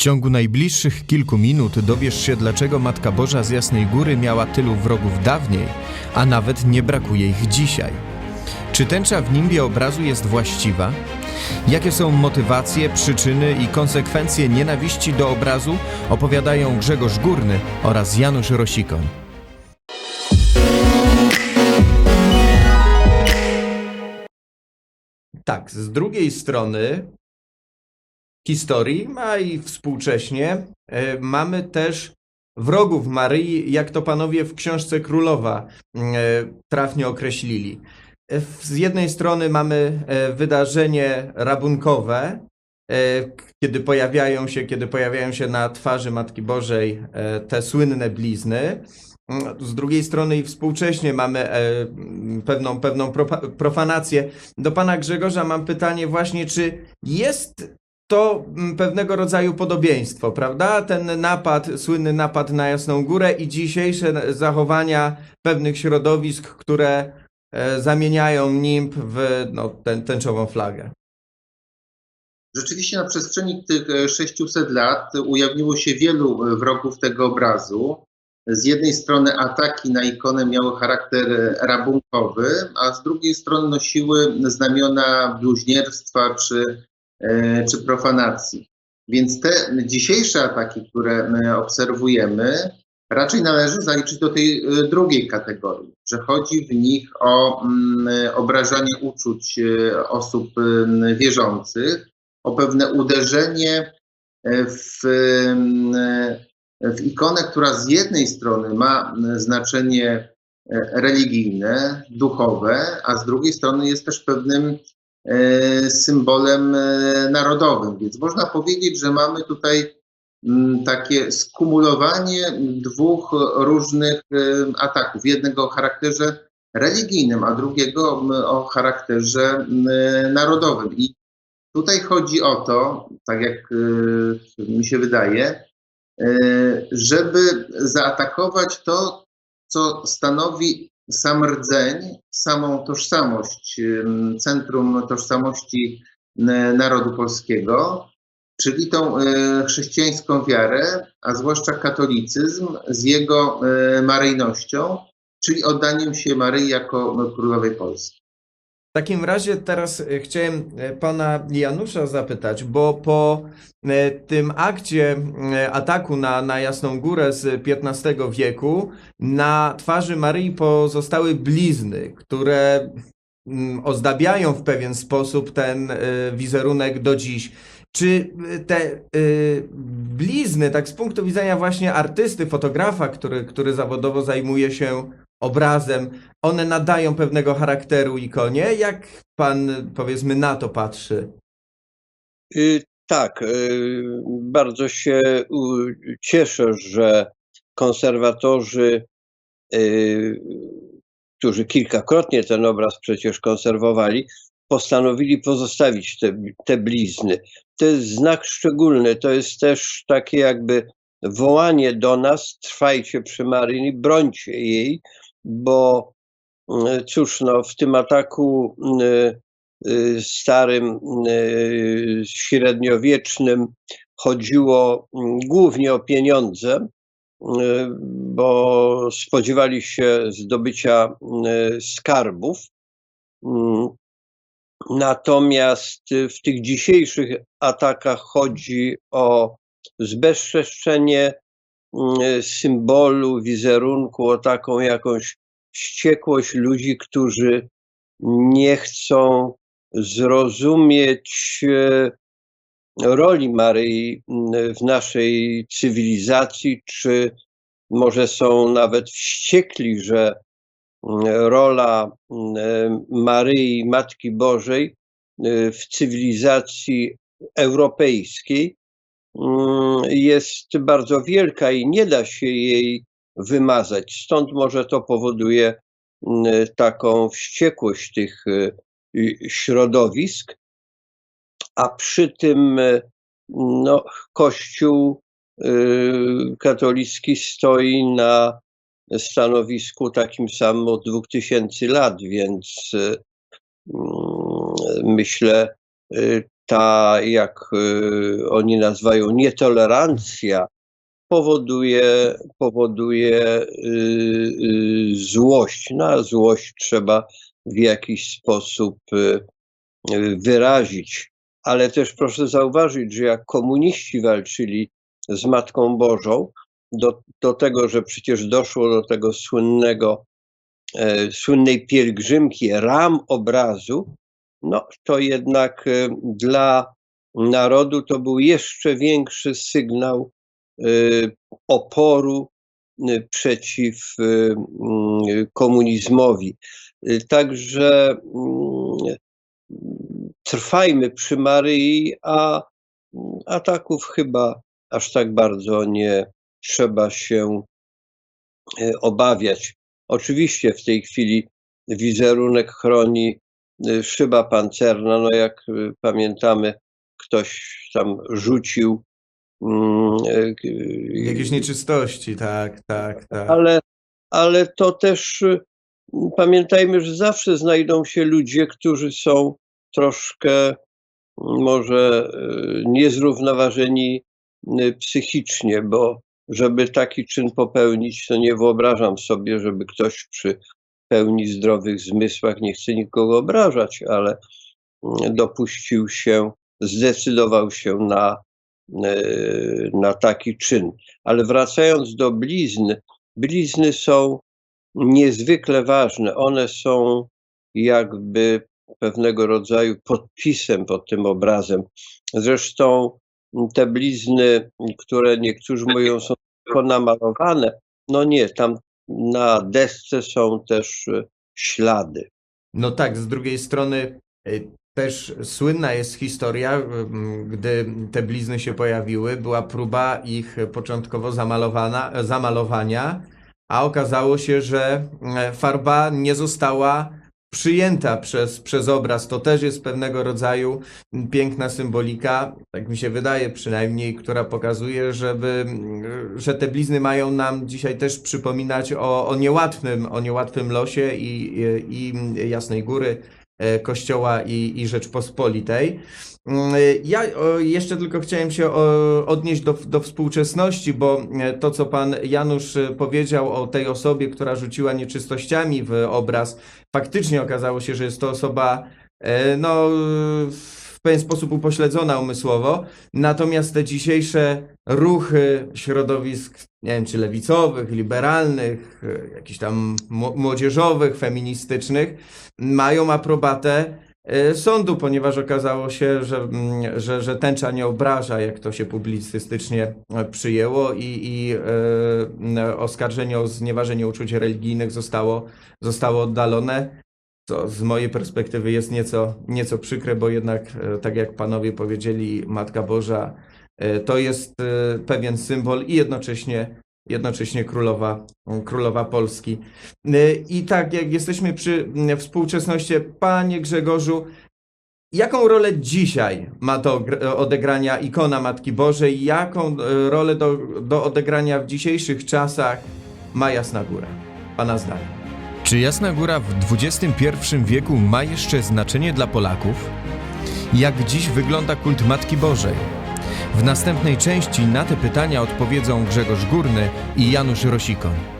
ciągu najbliższych kilku minut dowiesz się, dlaczego Matka Boża z Jasnej Góry miała tylu wrogów dawniej, a nawet nie brakuje ich dzisiaj. Czy tęcza w nimbie obrazu jest właściwa? Jakie są motywacje, przyczyny i konsekwencje nienawiści do obrazu opowiadają Grzegorz Górny oraz Janusz Rosikoń. Tak, z drugiej strony historii, a i współcześnie, e, mamy też wrogów Maryi, jak to panowie w książce Królowa e, trafnie określili. E, Z jednej strony mamy wydarzenie rabunkowe, kiedy pojawiają się, kiedy pojawiają się na twarzy Matki Bożej te słynne blizny. Mm, Z drugiej strony i współcześnie mamy e, m, pewną, pewną profanację. Do pana Grzegorza mam pytanie właśnie, czy jest to mm, pewnego rodzaju podobieństwo, prawda? Ten napad, słynny napad na Jasną Górę i dzisiejsze zachowania pewnych środowisk, które e, zamieniają nimb w no, tę tęczową flagę. Rzeczywiście na przestrzeni tych e, 600 lat ujawniło się wielu e, wrogów tego obrazu. Z jednej strony ataki na ikonę miały charakter e, rabunkowy, a z drugiej strony nosiły znamiona bluźnierstwa czy, e, czy profanacji. Więc te dzisiejsze ataki, które e, obserwujemy, raczej należy zaliczyć do tej e, drugiej kategorii, że chodzi w nich o mm, obrażanie uczuć e, osób e, wierzących, o pewne uderzenie e, w, w ikonę, która z jednej strony ma znaczenie e, religijne, duchowe, a z drugiej strony jest też pewnym e, symbolem e, narodowym. Więc można powiedzieć, że mamy tutaj takie skumulowanie dwóch różnych e, ataków. Jednego o charakterze religijnym, a drugiego o charakterze narodowym. I Tutaj chodzi o to, tak jak mi się wydaje, żeby zaatakować to, co stanowi sam rdzeń, samą tożsamość, centrum tożsamości y, narodu polskiego, czyli tą y, chrześcijańską wiarę, a zwłaszcza katolicyzm z jego y, maryjnością, czyli oddaniem się Maryi jako królowej Polski. W takim razie teraz e, chciałem e, pana Janusza zapytać, bo po e, tym akcie ataku na, na Jasną Górę z XV wieku na twarzy Maryi pozostały blizny, które mm, ozdabiają w pewien sposób ten wizerunek do dziś. Czy te blizny, tak z punktu widzenia właśnie artysty, fotografa, który, który zawodowo zajmuje się obrazem, one nadają pewnego charakteru ikonie. Jak pan, powiedzmy, na to patrzy? Y, Tak, y, bardzo się cieszę, że konserwatorzy, y, którzy kilkakrotnie ten obraz przecież konserwowali, postanowili pozostawić te, te blizny. To jest znak szczególny, to jest też takie jakby wołanie do nas, trwajcie przy Maryi, brońcie jej, bo y, cóż, no, w tym ataku y, y, starym, średniowiecznym chodziło głównie o pieniądze, bo spodziewali się zdobycia skarbów. Natomiast w tych dzisiejszych atakach chodzi o zbezczeszczenie symbolu, wizerunku, o taką jakąś wściekłość ludzi, którzy nie chcą zrozumieć e, roli Maryi m, w naszej cywilizacji, czy może są nawet wściekli, że m, rola e, Maryi, Matki Bożej e, w cywilizacji europejskiej mm, jest bardzo wielka i nie da się jej wymazać. Stąd może to powoduje mm, taką wściekłość tych y, y, środowisk, a przy tym y, no, Kościół katolicki stoi na stanowisku takim samym od 2000 lat, więc mm, myślę, ta, jak y, oni nazywają, nietolerancja powoduje, powoduje y, y, złość. Na złość trzeba w jakiś sposób wyrazić. Ale też proszę zauważyć, że jak komuniści walczyli z Matką Bożą, do, do tego, że przecież doszło do tego słynnego, e, słynnej pielgrzymki ram obrazu, no to jednak e, dla narodu to był jeszcze większy sygnał e, oporu e, przeciw komunizmowi. Także mm, trwajmy przy Maryi, a ataków chyba aż tak bardzo nie trzeba się obawiać. Oczywiście w tej chwili wizerunek chroni szyba pancerna, no jak e, pamiętamy, ktoś tam rzucił mm, k- Jakieś nieczystości, tak, tak, tak. ale, ale to też y, pamiętajmy, że zawsze znajdą się ludzie, którzy są troszkę mm, może y, niezrównoważeni y, psychicznie, bo żeby taki czyn popełnić, to nie wyobrażam sobie, żeby ktoś przy pełni zdrowych zmysłach, nie chcę nikogo obrażać, ale mm, dopuścił się, zdecydował się na, y, na taki czyn. Ale wracając do blizn, blizny są niezwykle ważne. One są jakby pewnego rodzaju podpisem pod tym obrazem. Zresztą te blizny, które niektórzy mówią są tylko namalowane, no nie, tam na desce są też e, ślady. No tak, z drugiej strony y, też słynna jest historia, gdy te blizny się pojawiły, była próba ich początkowo zamalowana, zamalowania, a okazało się, że e, farba nie została przyjęta przez, przez obraz. To też jest pewnego rodzaju piękna symbolika, tak mi się wydaje przynajmniej, która pokazuje, żeby, że te blizny mają nam dzisiaj też przypominać o, o niełatwym, o niełatwym losie i, i, i Jasnej Góry, Kościoła i, i Rzeczpospolitej. Mm, Ja o, jeszcze tylko chciałem się odnieść do, do współczesności, bo e, to, co pan Janusz e, powiedział o tej osobie, która rzuciła nieczystościami w obraz, faktycznie okazało się, że jest to osoba e, no, w pewien sposób upośledzona umysłowo. Natomiast te dzisiejsze ruchy środowisk, nie wiem, czy lewicowych, liberalnych, e, jakichś tam mło- młodzieżowych, feministycznych, mają aprobatę e, sądu, ponieważ okazało się, że, mm, że, że tęcza nie obraża, jak to się publicystycznie e, przyjęło i, i oskarżenie o znieważenie uczuć religijnych zostało, zostało oddalone. Co z mojej perspektywy jest nieco, nieco przykre, bo jednak, e, tak jak panowie powiedzieli, Matka Boża e, to jest e, pewien symbol i jednocześnie, jednocześnie królowa, królowa Polski. I tak jak jesteśmy przy współczesności, panie Grzegorzu, jaką rolę dzisiaj ma do gr- odegrania ikona Matki Bożej? Jaką rolę do, do odegrania w dzisiejszych czasach ma Jasna Góra? Pana zdanie. Czy Jasna Góra w XXI wieku ma jeszcze znaczenie dla Polaków? Jak dziś wygląda kult Matki Bożej? W następnej części na te pytania odpowiedzą Grzegorz Górny i Janusz Rosikoń.